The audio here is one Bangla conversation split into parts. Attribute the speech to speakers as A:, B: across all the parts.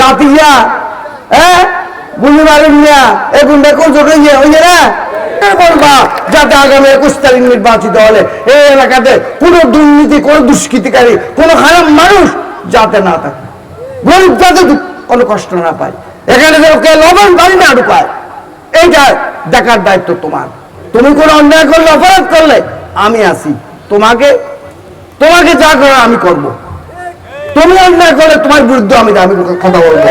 A: রাতিয়া হ্যাঁ বুঝতে পারেন না এখন দেখো চোখে গিয়ে ওই না এ যাতে আগামী একুশ তারিখ নির্বাচিত হলে এই এলাকাতে কোনো দুর্নীতি, কোনো দুষ্কৃতিকারী, কোনো খারাপ মানুষ যাতে না থাকে। গরিব যাতে কোনো কষ্ট না পায়। এখানে যেন কে লবণ বাড়ি না ঢুকায়, এইটা দেখার দায়িত্ব তোমার। তুমি কোনো অন্যায় করলে, অপরাধ করলে, আমি আসি তোমাকে তোমাকে যা করার আমি করব। তুমি অন্যায় করলে তোমার বিরুদ্ধে আমি আমি কথা বলব।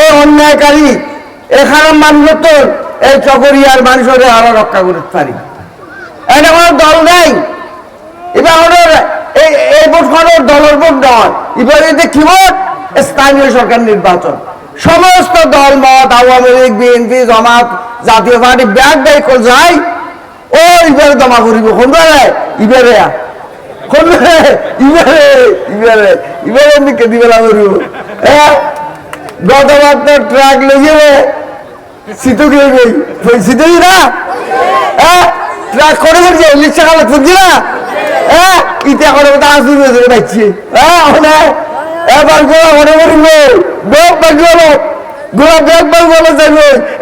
A: এই অন্যায়কারী এই খারাপ মানুষ তো এই চকরিয়ার মানুষের আরও রক্ষা করতে পারি এটা কোনো দল নেই। এবার আমাদের এই এই ভোট কোনো দলের ভোট নয় এবার এতে কি ভোট? স্থানীয় সরকার নির্বাচন। সমস্ত দল, মত, আওয়ামী লীগ, বিএনপি, জামাত, জাতীয় পার্টি ব্যাগ ব্যয় করে যায় ও ইবারে জমা করিব। কোনবারে ইবারে ইবারে দিকে দিবেলা করিব হ্যাঁ গতবার তো ট্রাক লেগে গিয়ে গই সিটুই না? ট্রাক করে লিখছে কালে ফুটছি না? হ্যাঁ ইটা করে তো আসু পাচ্ছি হ্যাঁ এবার গোড়া করে বলব বেগ বেগ গেলো গোড়া বেগ গেলো যাইব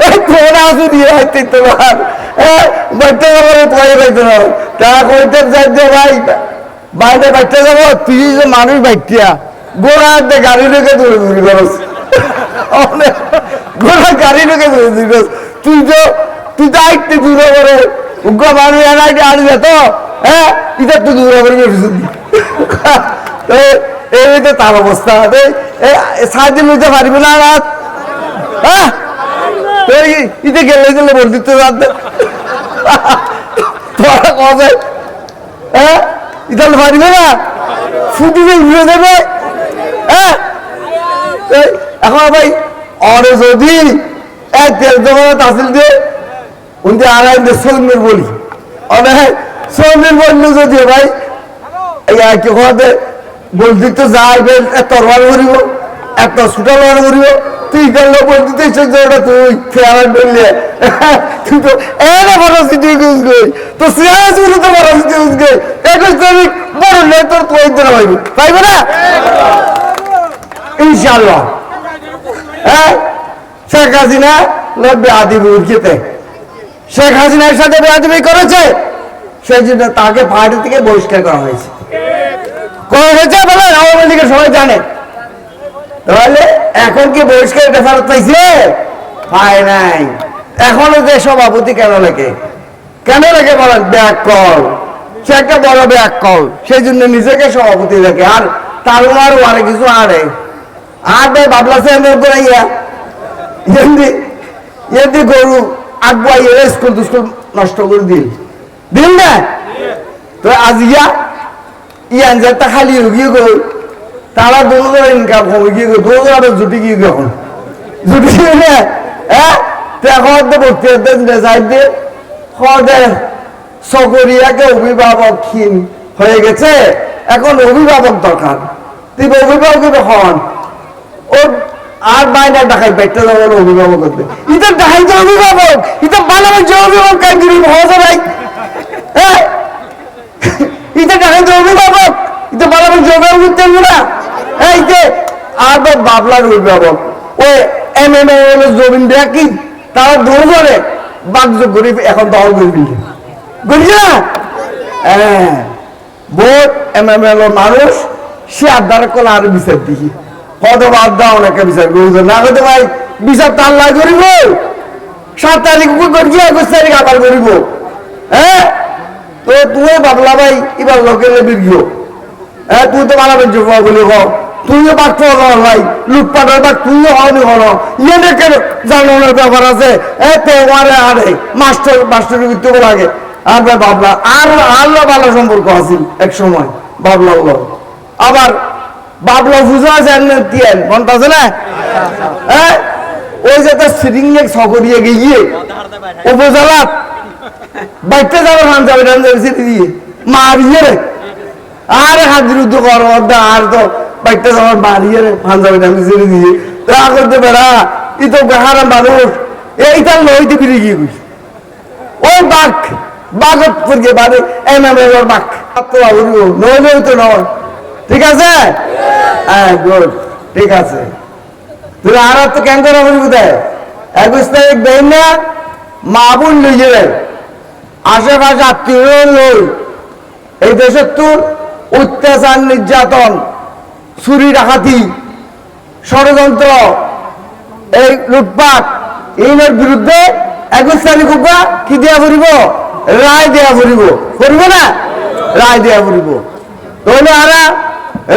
A: এই কোন আসু দিয়ে হাইতে তোমার হ্যাঁ বাইতে যাব পয়সা পাইতে না তা যাই ভাই। বাইরে বাইতে যাব, তুই যে মানুষ বাইটিয়া, গোড়া হাতে গাড়ি রেখে দৌড়ে দৌড়ি করস গোড়া গাড়ি রেখে দৌড়ে দৌড়ি তুই তো তুই তো আইতে দূরে করে উগ্র মানুষ এনাইতে আনবে তো হ্যাঁ? এটা তুই দূরে করে এই তো তার অবস্থা। সাহায্য নিতে পারবি না রাত হ্যাঁ? ইতে গেলে গেলে বলতি রাত তোরা কবে? হ্যাঁ? এটা পারবে না? ফুটিতে উড়ে দেবে। হ্যাঁ এখন ভাই, অরে যদি এক তেল দোকানে তাসিল দিয়ে উনি আড়াই সৌমির বলি। অনেক সৌমির বলল যদি ভাই, এই একই কি কথা বলতে তো যাইবে তরবার করিব। একটা সুটা লড়াই করিব তুই গেলে বলতে ওটা তুই তো তো বড় তোর না? ইনশাআল্লাহ। হ্যাঁ? শেখ হাসিনা শেখ হাসিনার সাথে বেয়াদবি করেছে? সেই জন্য তাকে পার্টি থেকে বহিষ্কার করা হয়েছে। করা হয়েছে আওয়ামী লীগের সবাই জানে। তাহলে এখন কি বহিষ্কার এটা ফেরত পাইছে? পায় নাই। এখনও যে সভাপতি কেন লেখে কেন লেখে বলেন? ব্যাক কল সে একটা বড় ব্যাক কল সেই জন্য নিজেকে সভাপতি লেখে আর তার আরও আরে কিছু আরে আর ভাই বাবলা সে করে ইয়া এমনি এমনি গরু আগুয়াই স্কুল স্কুল নষ্ট করে দিল। দিল না? তো আজ ইয়া ইয়ান যাতে খালি হয়ে গিয়ে গো তারা দুজনের ইনকাম কমে গিয়ে গো দুজন আবার জুটি গো এখন? জুটি হ্যাঁ? তো ভর্তি হতে যাই দিয়ে হদে সকরিয়াকে অভিভাবকহীন হয়ে গেছে। এখন অভিভাবক দরকার। তুই অভিভাবক হন। ও আর বাইরে দেখাই পেটটা যাবে অভিভাবক করবে ইটা দেখাই যে অভিভাবক, ইটা ভালো যে অভিভাবক কাজ করি হওয়া ভাই হ্যাঁ? ইটা দেখাই যে অভিভাবক, ইটা ভালো যে অভিভাবক করতে না এই যে আর তো বাবলার অভিভাবক ওই এম এম এম জমিন দেয়া কি? তারা দুজনে বাগ্য গরিব এখন দল গরিব গরিব না? হ্যাঁ। ভোট এম এম এল মানুষ, সে আদার করলে আর বিচার দিই কত দাও অনেকে বিচার করি না হতে ভাই বিচার তার লাই করিব। সাত তারিখ করি একুশ তারিখ আবার করিব হ্যাঁ? তো তুই বাবলা ভাই, এবার লোকের বিরগিও হ্যাঁ তুই তো মারা বেঞ্চ বলি হ। তুইও বাক্য হল ভাই লুটপাটের বাক তুইও হওনি হল ইয়ে দেখে জানানোর ব্যাপার আছে এ তোমারে আরে মাস্টার মাস্টারের ভিত্তি লাগে আর বাবলা, আর আল্লাহ ভালো সম্পর্ক আছিল এক সময়, বাবলা আবার বাবলা পুজো আছে তিয়ান, মনটা আছে না? হ্যাঁ ওই যে তার সিরিংয়ে সকরিয়ে গিয়ে উপজেলাত বাইতে যাবে খান যাবে দিয়ে। মারিয়ে রে। আর হাজির উদ্যোগ আর তো বাইতে যাবার মারিয়ে রে খান যাবে টান দিয়ে। তা করতে পারা ই তো মানুষ। এইটা লইতে ফিরে গিয়ে গেছে ওই বাঘ, বাঘত পড়ে বাড়ি এম এম এর বাঘ। তো নইলেও তো নয়। ঠিক আছে? হ্যাঁ গুড, ঠিক আছে। আর তো কেন করে বলি কোথায়? একুশ তারিখ দেন না মা বোন আশেপাশে আত্মীয় এই দেশের তোর অত্যাচার নির্যাতন চুরি ডাকাতি, ষড়যন্ত্র, এই লুটপাট, এইনের বিরুদ্ধে তারিখ উপা কি দেয়া ফুরিব রায় দেয়া ফুরিব ফুরিব না? রায় দেয়া ফুরিব তাহলে আরা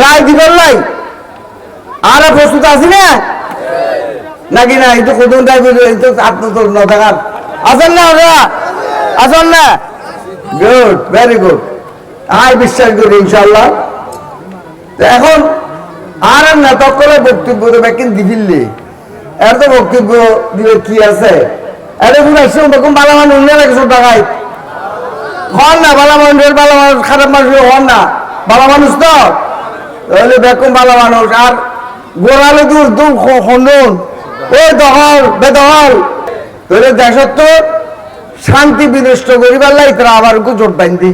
A: রায় দিবার লাই। আরা প্রস্তুত আছি না? নাকি না? এই তো তো আপনার ন থাকার আছেন না ওরা? আছেন না? গুড ভেরি গুড আই বিশ্বাস করি ইনশাল্লাহ এখন আর করে বক্তব্য দেবে কিন্তু দিবিল্লি। এর বক্তব্য দিবে কি আছে? ভালো মানুষ না খারাপ মানুষ না। ভালো মানুষ তো? ভালো মানুষ, আর গোড়ালে তো শান্তি বিনষ্ট করিবার লাই তারা আবার জোট বাইন্দি।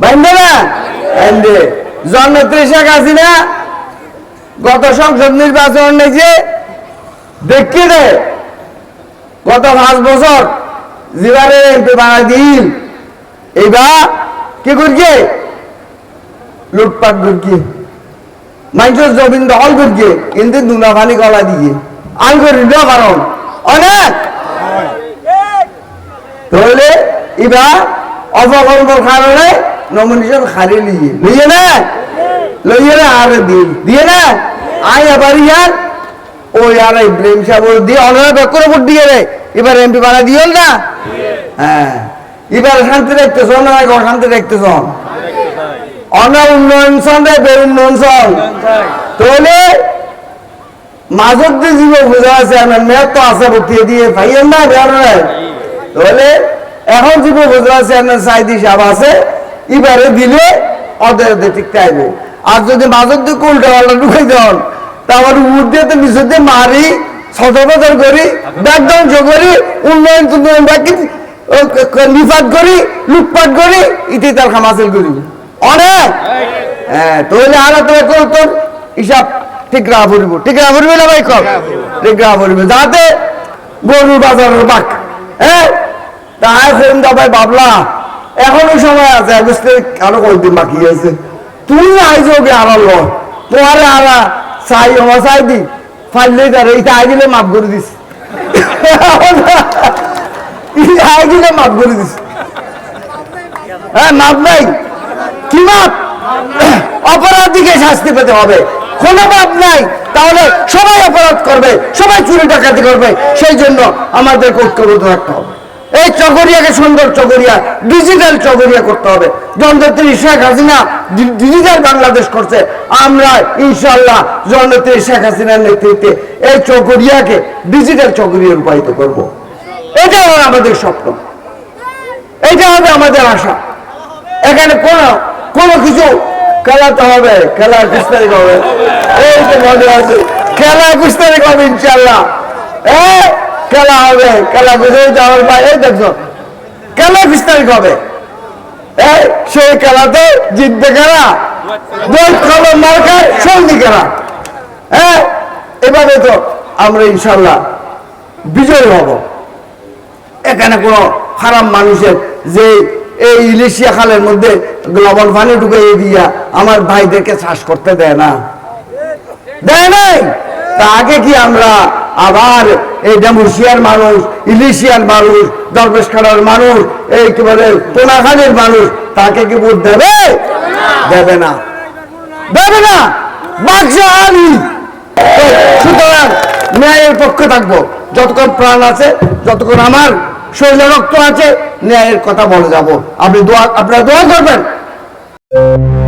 A: বাইন্দে না? বাইন্দে। জন্মত্রী শেখ হাসিনা। গত সংসদ নির্বাচন নেছে দেখি রে গত পাঁচ বছর যেবারে এমপি বানাই দিল। এইবার কি করছে? লুটপাট করছে। মানুষের জমিন দখল করছে। কিন্তু দুনা পানি গলা দিয়ে আল করি না কারণ অনেক! তাহলে এবার অপকল্পর কারণে নমিনেশন খারি লিয়ে। লিয়ে না? লইয়ে না আর দিল। দিয়ে না? আই আবার ইয়ার ও ইয়ার ইব্রাহিম সাহেব দিয়ে অনারা ব্যাক করে ভোট দিয়ে রে। এবার এমপি বানা দিও না? হ্যাঁ। এবার শান্তি রাখতেছ না অশান্তি রাখতেছ অনা উন্নয়ন সন রে বে উন্নয়ন সন তাহলে মাজত জীব বোঝা আছে, আমার মেয়ের তো আছে বটিয়ে দিয়ে ভাইয়ের না, বেয়ার তাহলে এখন জীব বোঝা আছে আমার সাইদি সাহেব আছে, এবারে দিলে অদের ঠিক চাইব আর যদি মাজত দিয়ে উল্টা পাল্টা ঢুকাই দেন উঠ দিয়ে তো বিশুদ্ধ দিয়ে মারি সদরবদর করি ধ্বংস করি, উন্নয়ন উন্নয়ন ব্যাগ নিপাত করি, লুটপাট করি ইতি তার খামাসিল করি। অনেক! হ্যাঁ তাহলে আর তোর তোর হিসাব ঠিক রাখা পড়িব, ঠিক রাখা পড়িবে না ভাই কম ঠিক রাখা পড়িবে, যাতে গরুর বাজারের বাক হ্যাঁ? দা ভাই, বাবলা। এখনও সময় আছে বুঝতে আরও কয়েকদিন বাকি আছে। তুই আইছো কে আড়াল তোমারে আড়া চাই আমার চাই দি, ফাইলে তারে এই আই দিলে মাফ করে দিস। আই দিলে মাফ করে দিস। হ্যাঁ মাপ নাই। কি মাপ অপরাধীকে শাস্তি পেতে হবে। কোনো মাপ নাই। তাহলে সবাই অপরাধ করবে, সবাই চুরি ডাকাতি করবে। সেই জন্য আমাদের ঐক্যবদ্ধ থাকতে হবে। এই চকরিয়াকে সুন্দর চকরিয়া ডিজিটাল চকরিয়া করতে হবে। জননেত্রী শেখ হাসিনা ডিজিটাল বাংলাদেশ করছে। আমরা ইনশাল্লাহ জননেত্রী শেখ হাসিনার নেতৃত্বে এই চকরিয়াকে ডিজিটাল চকরিয়া রূপায়িত করব। এটা হবে আমাদের স্বপ্ন। এটা হবে আমাদের আশা। এখানে কোনো কোনো কিছু খেলাতে হবে, খেলা একুশ তারিখ হবে। এই তো মনে আছে, খেলা তারিখ হবে ইনশাল্লাহ এ খেলা হবে, খেলা বুঝে যাওয়ার এই দেখছ, খেলা বিস্তারিত হবে এই, সেই খেলাতে জিতবে খেলা বই খবর মার খায় সন্ধি খেলা হ্যাঁ এভাবে তো আমরা ইনশাল্লাহ বিজয়ী হব। এখানে কোনো খারাপ মানুষের যে এই ইলিশিয়া খালের মধ্যে লবণ পানি ঢুকাইয়ে দিয়া আমার ভাইদেরকে শ্বাস করতে দেয় না। দেয় নাই? তা আগে কি আমরা আবার এই ডেমুশিয়ার মানুষ, ইলিশিয়ার মানুষ, দরবেশখানার মানুষ, এই কি বলে পোনাখানের মানুষ, তাকে কি ভোট দেবে? দেবে না। দেবে না। সুতরাং ন্যায়ের পক্ষে থাকব। যতক্ষণ প্রাণ আছে, যতক্ষণ আমার শরীরে রক্ত আছে, ন্যায়ের কথা বলে যাব। আপনি দোয়া আপনারা দোয়া করবেন।